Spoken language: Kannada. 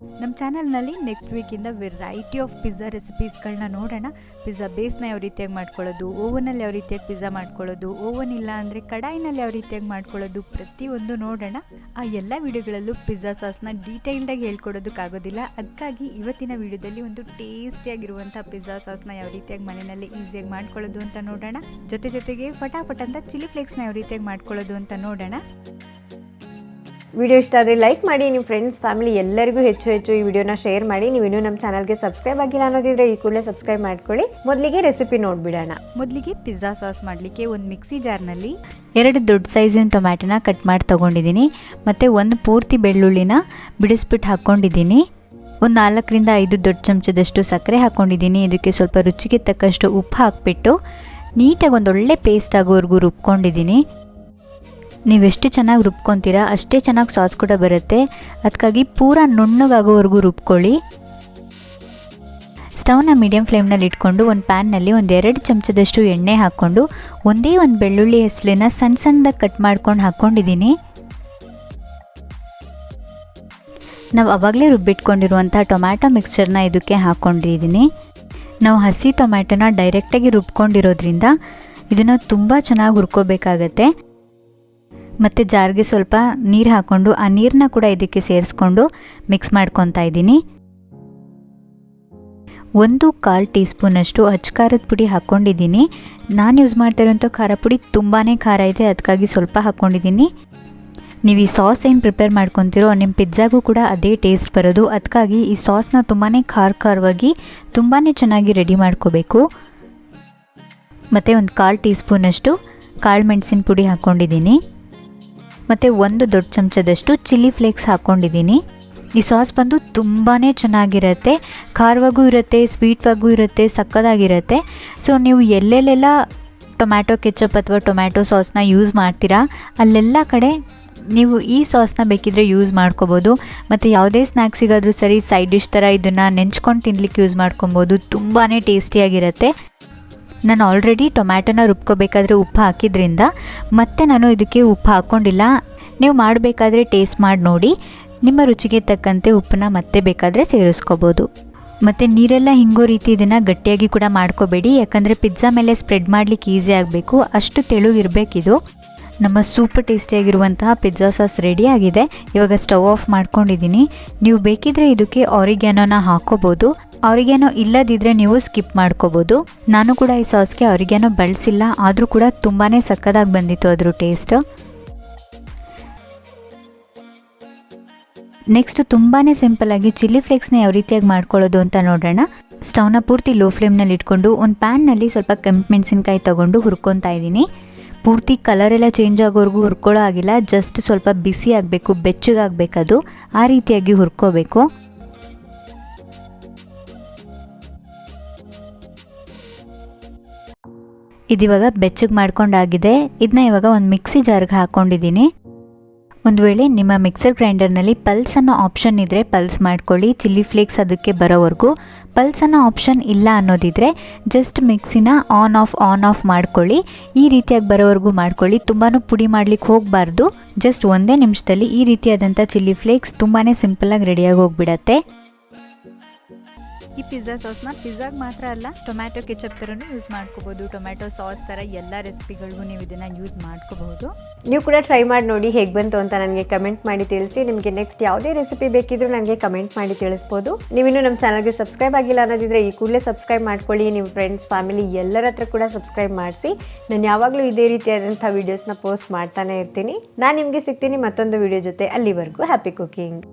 ನಮ್ಮ ಚಾನಲ್ನಲ್ಲಿ ನೆಕ್ಸ್ಟ್ ವೀಕಿಂದ ವೆರೈಟಿ ಆಫ್ ಪಿಜ್ಜಾ ರೆಸಿಪೀಸ್ಗಳನ್ನ ನೋಡೋಣ. ಪಿಜ್ಜಾ ಬೇಸ್ನ ಯಾವ ರೀತಿಯಾಗಿ ಮಾಡ್ಕೊಳ್ಳೋದು ಓವನಲ್ಲಿ ಯಾವ ರೀತಿಯಾಗಿ ಪಿಜ್ಜಾ ಮಾಡ್ಕೊಳ್ಳೋದು ಓವನ್ ಇಲ್ಲ ಅಂದರೆ ಕಡಾಯಿನಲ್ಲಿ ಯಾವ ರೀತಿಯಾಗಿ ಮಾಡ್ಕೊಳ್ಳೋದು ಪ್ರತಿಯೊಂದು ನೋಡೋಣ. ಆ ಎಲ್ಲ ವಿಡಿಯೋಗಳಲ್ಲೂ ಪಿಜ್ಜಾ ಸಾಸ್ನ ಡೀಟೇಲ್ಡಾಗಿ ಹೇಳ್ಕೊಡೋದಕ್ಕಾಗೋದಿಲ್ಲ. ಅದಕ್ಕಾಗಿ ಇವತ್ತಿನ ವಿಡಿಯೋದಲ್ಲಿ ಒಂದು ಟೇಸ್ಟಿಯಾಗಿರುವಂಥ ಪಿಜ್ಜಾ ಸಾಸ್ನ ಯಾವ ರೀತಿಯಾಗಿ ಮನೆಯಲ್ಲಿ ಈಸಿಯಾಗಿ ಮಾಡ್ಕೊಳ್ಳೋದು ಅಂತ ನೋಡೋಣ. ಜೊತೆ ಜೊತೆಗೆ ಫಟಾಫಟ್ ಅಂತ ಚಿಲ್ಲಿ ಫ್ಲೇಕ್ಸ್ನ ಯಾವ ರೀತಿಯಾಗಿ ಮಾಡ್ಕೊಳ್ಳೋದು ಅಂತ ನೋಡೋಣ. ವಿಡಿಯೋ ಇಷ್ಟ ಆದರೆ ಲೈಕ್ ಮಾಡಿ ನಿಮ್ಮ ಫ್ರೆಂಡ್ಸ್ ಫ್ಯಾಮಿಲಿ ಎಲ್ಲರಿಗೂ ಹೆಚ್ಚು ಹೆಚ್ಚು ಈ ವಿಡಿಯೋನ ಶೇರ್ ಮಾಡಿ. ನೀವು ಇನ್ನೂ ನಮ್ಮ ಚಾನಲ್ಗೆ ಸಬ್ಸ್ಕ್ರೈಬ್ ಆಗಿಲ್ಲ ಅನ್ನೋದಿದ್ರೆ ಈ ಕೂಡಲೇ ಸಬ್ಸ್ಕ್ರೈಬ್ ಮಾಡ್ಕೊಳ್ಳಿ. ಮೊದಲಿಗೆ ರೆಸಿಪಿ ನೋಡ್ಬಿಡೋಣ. ಮೊದಲಿಗೆ ಪಿಜ್ಜಾ ಸಾಸ್ ಮಾಡಲಿಕ್ಕೆ ಒಂದು ಮಿಕ್ಸಿ ಜಾರ್ನಲ್ಲಿ ಎರಡು ದೊಡ್ಡ ಸೈಜಿನ ಟೊಮ್ಯಾಟೊನ ಕಟ್ ಮಾಡಿ ತೊಗೊಂಡಿದ್ದೀನಿ. ಮತ್ತು ಒಂದು ಪೂರ್ತಿ ಬೆಳ್ಳುಳ್ಳಿನ ಬಿಡಿಸ್ಬಿಟ್ಟು ಹಾಕ್ಕೊಂಡಿದ್ದೀನಿ ಒಂದು ನಾಲ್ಕರಿಂದ ಐದು ದೊಡ್ಡ ಚಮಚದಷ್ಟು ಸಕ್ಕರೆ ಹಾಕ್ಕೊಂಡಿದ್ದೀನಿ ಇದಕ್ಕೆ ಸ್ವಲ್ಪ ರುಚಿಗೆ ತಕ್ಕಷ್ಟು ಉಪ್ಪು ಹಾಕಿಬಿಟ್ಟು ನೀಟಾಗಿ ಒಂದೊಳ್ಳೆ ಪೇಸ್ಟ್ ಆಗೋವರೆಗೂ ರುಬ್ಕೊಂಡಿದ್ದೀನಿ. ನೀವೆಷ್ಟು ಚೆನ್ನಾಗಿ ರುಬ್ಕೊತೀರಾ, ಅಷ್ಟೇ ಚೆನ್ನಾಗಿ ಸಾಸ್ ಕೂಡ ಬರುತ್ತೆ. ಅದಕ್ಕಾಗಿ ಪೂರ ನುಣ್ಣಗಾಗೋವರೆಗೂ ರುಬ್ಕೊಳ್ಳಿ. ಸ್ಟವ್ನ ಮೀಡಿಯಂ ಫ್ಲೇಮ್ನಲ್ಲಿ ಇಟ್ಕೊಂಡು ಒಂದು ಪ್ಯಾನ್ನಲ್ಲಿ ಒಂದು ಎರಡು ಚಮಚದಷ್ಟು ಎಣ್ಣೆ ಹಾಕ್ಕೊಂಡು ಒಂದೇ ಒಂದು ಬೆಳ್ಳುಳ್ಳಿ ಹೆಸಲಿನ ಸಣ್ಣ ಸಣ್ಣದಾಗಿ ಕಟ್ ಮಾಡ್ಕೊಂಡು ಹಾಕ್ಕೊಂಡಿದ್ದೀನಿ. ನಾವು ಅವಾಗಲೇ ರುಬ್ಬಿಟ್ಕೊಂಡಿರುವಂಥ ಟೊಮ್ಯಾಟೊ ಮಿಕ್ಸ್ಚರ್ನ ಇದಕ್ಕೆ ಹಾಕ್ಕೊಂಡಿದ್ದೀನಿ ನಾವು ಹಸಿ ಟೊಮ್ಯಾಟೊನ ಡೈರೆಕ್ಟಾಗಿ ರುಬ್ಕೊಂಡಿರೋದ್ರಿಂದ ಇದನ್ನು ತುಂಬ ಚೆನ್ನಾಗಿ ಹುರ್ಕೋಬೇಕಾಗತ್ತೆ. ಮತ್ತು ಜಾರ್ಗೆ ಸ್ವಲ್ಪ ನೀರು ಹಾಕ್ಕೊಂಡು ಆ ನೀರನ್ನ ಕೂಡ ಇದಕ್ಕೆ ಸೇರಿಸ್ಕೊಂಡು ಮಿಕ್ಸ್ ಮಾಡ್ಕೊತಾ ಇದ್ದೀನಿ. ಒಂದು ಕಾಲು ಟೀ ಸ್ಪೂನಷ್ಟು ಖಾರದ ಪುಡಿ ಹಾಕ್ಕೊಂಡಿದ್ದೀನಿ ನಾನು ಯೂಸ್ ಮಾಡ್ತಾ ಇರೋಂಥ ಖಾರ ಪುಡಿ ತುಂಬಾ ಖಾರ ಇದೆ ಅದಕ್ಕಾಗಿ ಸ್ವಲ್ಪ ಹಾಕ್ಕೊಂಡಿದ್ದೀನಿ ನೀವು ಈ ಸಾಸ್ ಏನು ಪ್ರಿಪೇರ್ ಮಾಡ್ಕೊತೀರೋ ನಿಮ್ಮ ಪಿಜ್ಜಾಗೂ ಕೂಡ ಅದೇ ಟೇಸ್ಟ್ ಬರೋದು. ಅದಕ್ಕಾಗಿ ಈ ಸಾಸ್ನ ತುಂಬಾ ಖಾರ ಖಾರವಾಗಿ ತುಂಬಾ ಚೆನ್ನಾಗಿ ರೆಡಿ ಮಾಡ್ಕೋಬೇಕು. ಮತ್ತು ಒಂದು ಕಾಲು ಟೀ ಸ್ಪೂನಷ್ಟು ಕಾಳು ಮೆಣಸಿನ ಪುಡಿ ಹಾಕ್ಕೊಂಡಿದ್ದೀನಿ ಮತ್ತು ಒಂದು ದೊಡ್ಡ ಚಮಚದಷ್ಟು ಚಿಲ್ಲಿ ಫ್ಲೇಕ್ಸ್ ಹಾಕ್ಕೊಂಡಿದ್ದೀನಿ ಈ ಸಾಸ್ ಬಂದು ತುಂಬಾ ಚೆನ್ನಾಗಿರುತ್ತೆ. ಖಾರವಾಗೂ ಇರುತ್ತೆ, ಸ್ವೀಟ್ವಾಗೂ ಇರುತ್ತೆ, ಸಕ್ಕದಾಗಿರುತ್ತೆ. ಸೊ ನೀವು ಎಲ್ಲೆಲ್ಲೆಲ್ಲ ಟೊಮ್ಯಾಟೊ ಕೆಚಪ್ ಅಥವಾ ಟೊಮ್ಯಾಟೊ ಸಾಸ್ನ ಯೂಸ್ ಮಾಡ್ತೀರಾ? ಅಲ್ಲೆಲ್ಲ ಕಡೆ ನೀವು ಈ ಸಾಸ್ನ ಬೇಕಿದ್ರೆ ಯೂಸ್ ಮಾಡ್ಕೋಬೋದು. ಮತ್ತು ಯಾವುದೇ ಸ್ನ್ಯಾಕ್ಸಿಗಾದರೂ ಸರಿ, ಸೈಡ್ ಡಿಶ್ ಥರ ಇದನ್ನು ನೆಂಚ್ಕೊಂಡು ತಿನ್ಲಿಕ್ಕೆ ಯೂಸ್ ಮಾಡ್ಕೊಬೋದು. ತುಂಬಾ ಟೇಸ್ಟಿಯಾಗಿರುತ್ತೆ. ನಾನು ಆಲ್ರೆಡಿ ಟೊಮ್ಯಾಟೊನ ರುಬ್ಕೋಬೇಕಾದ್ರೆ ಉಪ್ಪು ಹಾಕಿದ್ರಿಂದ ಮತ್ತೆ ನಾನು ಇದಕ್ಕೆ ಉಪ್ಪು ಹಾಕ್ಕೊಂಡಿಲ್ಲ. ನೀವು ಮಾಡಬೇಕಾದ್ರೆ ಟೇಸ್ಟ್ ಮಾಡಿ ನೋಡಿ. ನಿಮ್ಮ ರುಚಿಗೆ ತಕ್ಕಂತೆ ಉಪ್ಪನ್ನ ಮತ್ತೆ ಬೇಕಾದರೆ ಸೇರಿಸ್ಕೋಬೋದು. ಮತ್ತು ನೀರೆಲ್ಲ ಹಿಂಗೋ ರೀತಿ ಇದನ್ನು ಗಟ್ಟಿಯಾಗಿ ಕೂಡ ಮಾಡ್ಕೋಬೇಡಿ. ಯಾಕಂದರೆ ಪಿಜ್ಜಾ ಮೇಲೆ ಸ್ಪ್ರೆಡ್ ಮಾಡಲಿಕ್ಕೆ ಈಸಿ ಆಗಬೇಕು. ಅಷ್ಟು ತೆಳುವಿರಬೇಕಿದು ನಮ್ಮ ಸೂಪರ್ ಟೇಸ್ಟಿಯಾಗಿರುವಂತಹ ಪಿಜ್ಜಾ ಸಾಸ್ ರೆಡಿ ಆಗಿದೆ. ಇವಾಗ ಸ್ಟವ್ ಆಫ್ ಮಾಡ್ಕೊಂಡಿದ್ದೀನಿ. ನೀವು ಬೇಕಿದ್ರೆ ಇದಕ್ಕೆ ಆರಿಗ್ಯಾನೋನ ಹಾಕೋಬೋದು ಆರಿಗ್ಯಾನೋ ಇಲ್ಲದಿದ್ದರೆ ನೀವು ಸ್ಕಿಪ್ ಮಾಡ್ಕೋಬೋದು. ನಾನು ಕೂಡ ಈ ಸಾಸ್ಗೆ ಅವ್ರಿಗೇನೋ ಬಳಸಿಲ್ಲ. ಆದರೂ ಕೂಡ ತುಂಬಾ ಸಕ್ಕದಾಗಿ ಬಂದಿತ್ತು ಅದ್ರ ಟೇಸ್ಟ್. ನೆಕ್ಸ್ಟ್ ತುಂಬಾ ಆಗಿ ಚಿಲ್ಲಿ ಫ್ಲೇಕ್ಸ್ನ ಯಾವ ರೀತಿಯಾಗಿ ಮಾಡ್ಕೊಳ್ಳೋದು ಅಂತ ನೋಡೋಣ. ಸ್ಟವ್ನ ಪೂರ್ತಿ ಲೋ ಫ್ಲೇಮ್ನಲ್ಲಿ ಇಟ್ಕೊಂಡು ಒಂದು ಪ್ಯಾನ್ನಲ್ಲಿ ಸ್ವಲ್ಪ ಕೆಂಪು ಮೆಣಸಿನ್ಕಾಯಿ ತೊಗೊಂಡು ಹುರ್ಕೊತಾ ಇದ್ದೀನಿ. ಪೂರ್ತಿ ಕಲರ್ ಎಲ್ಲ ಚೇಂಜ್ ಆಗೋವರೆಗೂ ಹುರ್ಕೊಳ್ಳೋ ಆಗಿಲ್ಲ ಜಸ್ಟ್ ಸ್ವಲ್ಪ ಬಿಸಿ ಆಗಬೇಕು ಬೆಚ್ಚಗಾಗಬೇಕದು ಆ ರೀತಿಯಾಗಿ ಹುರ್ಕೋಬೇಕು. ಇದಿವಾಗ ಬೆಚ್ಚಗೆ ಮಾಡ್ಕೊಂಡಾಗಿದೆ. ಇದನ್ನ ಇವಾಗ ಒಂದು ಮಿಕ್ಸಿ ಜಾರ್ಗೆ ಹಾಕ್ಕೊಂಡಿದ್ದೀನಿ ಒಂದು ವೇಳೆ ನಿಮ್ಮ ಮಿಕ್ಸರ್ ಗ್ರೈಂಡರ್ನಲ್ಲಿ ಪಲ್ಸ್ ಅನ್ನೋ ಆಪ್ಷನ್ ಇದ್ದರೆ ಪಲ್ಸ್ ಮಾಡ್ಕೊಳ್ಳಿ. ಚಿಲ್ಲಿ ಫ್ಲೇಕ್ಸ್ ಅದಕ್ಕೆ ಬರೋವರೆಗೂ ಪಲ್ಸ್ ಅನ್ನೋ ಆಪ್ಷನ್ ಇಲ್ಲ ಅನ್ನೋದಿದ್ರೆ ಜಸ್ಟ್ ಮಿಕ್ಸಿನ ಆನ್ ಆಫ್ ಆನ್ ಆಫ್ ಮಾಡ್ಕೊಳ್ಳಿ. ಈ ರೀತಿಯಾಗಿ ಬರೋವರೆಗೂ ಮಾಡ್ಕೊಳ್ಳಿ. ತುಂಬಾ ಪುಡಿ ಮಾಡ್ಲಿಕ್ಕೆ ಹೋಗಬಾರ್ದು. ಜಸ್ಟ್ ಒಂದೇ ನಿಮಿಷದಲ್ಲಿ ಈ ರೀತಿಯಾದಂಥ ಚಿಲ್ಲಿ ಫ್ಲೇಕ್ಸ್ ತುಂಬಾ ಸಿಂಪಲ್ಲಾಗಿ ರೆಡಿಯಾಗಿ ಹೋಗ್ಬಿಡತ್ತೆ. ಈ ಪಿಜ್ಜಾ ಸಾಸ್ನ ಪಿಜ್ಜಾಗೆ ಮಾತ್ರ ಅಲ್ಲ ಟೊಮ್ಯಾಟೊ ಕೆಚಪ್ ಥರನೂ ಯೂಸ್ ಮಾಡ್ಕೋಬೋದು. ಟೊಮ್ಯಾಟೊ ಸಾಸ್ ಥರ ಎಲ್ಲ ರೆಸಿಪಿಗಳಿಗೂ ನೀವು ಇದನ್ನು ಯೂಸ್ ಮಾಡ್ಕೋಬಹುದು. ನೀವು ಕೂಡ ಟ್ರೈ ಮಾಡಿ ನೋಡಿ ಹೇಗೆ ಬಂತು ಅಂತ ನನಗೆ ಕಮೆಂಟ್ ಮಾಡಿ ತಿಳಿಸಿ. ನಿಮಗೆ ನೆಕ್ಸ್ಟ್ ಯಾವುದೇ ರೆಸಿಪಿ ಬೇಕಿದ್ರು ನನಗೆ ಕಮೆಂಟ್ ಮಾಡಿ ತಿಳಿಸ್ಬೋದು. ನೀವಿನ್ನೂ ನಮ್ಮ ಚಾನಲ್ಗೆ ಸಬ್ಸ್ಕ್ರೈಬ್ ಆಗಿಲ್ಲ ಅನ್ನೋದಿದ್ರೆ ಈ ಕೂಡಲೇ ಸಬ್ಸ್ಕ್ರೈಬ್ ಮಾಡ್ಕೊಳ್ಳಿ. ನಿಮ್ಮ ಫ್ರೆಂಡ್ಸ್ ಫ್ಯಾಮಿಲಿ ಎಲ್ಲರ ಹತ್ರ ಕೂಡ ಸಬ್ಸ್ಕ್ರೈಬ್ ಮಾಡಿಸಿ. ನಾನು ಯಾವಾಗಲೂ ಇದೇ ರೀತಿಯಾದಂಥ ವೀಡಿಯೋಸ್ನ ಪೋಸ್ಟ್ ಮಾಡ್ತಾನೆ ಇರ್ತೀನಿ. ನಾನು ನಿಮಗೆ ಸಿಗ್ತೀನಿ ಮತ್ತೊಂದು ವಿಡಿಯೋ ಜೊತೆ. ಅಲ್ಲಿವರೆಗೂ ಹ್ಯಾಪಿ ಕುಕಿಂಗ್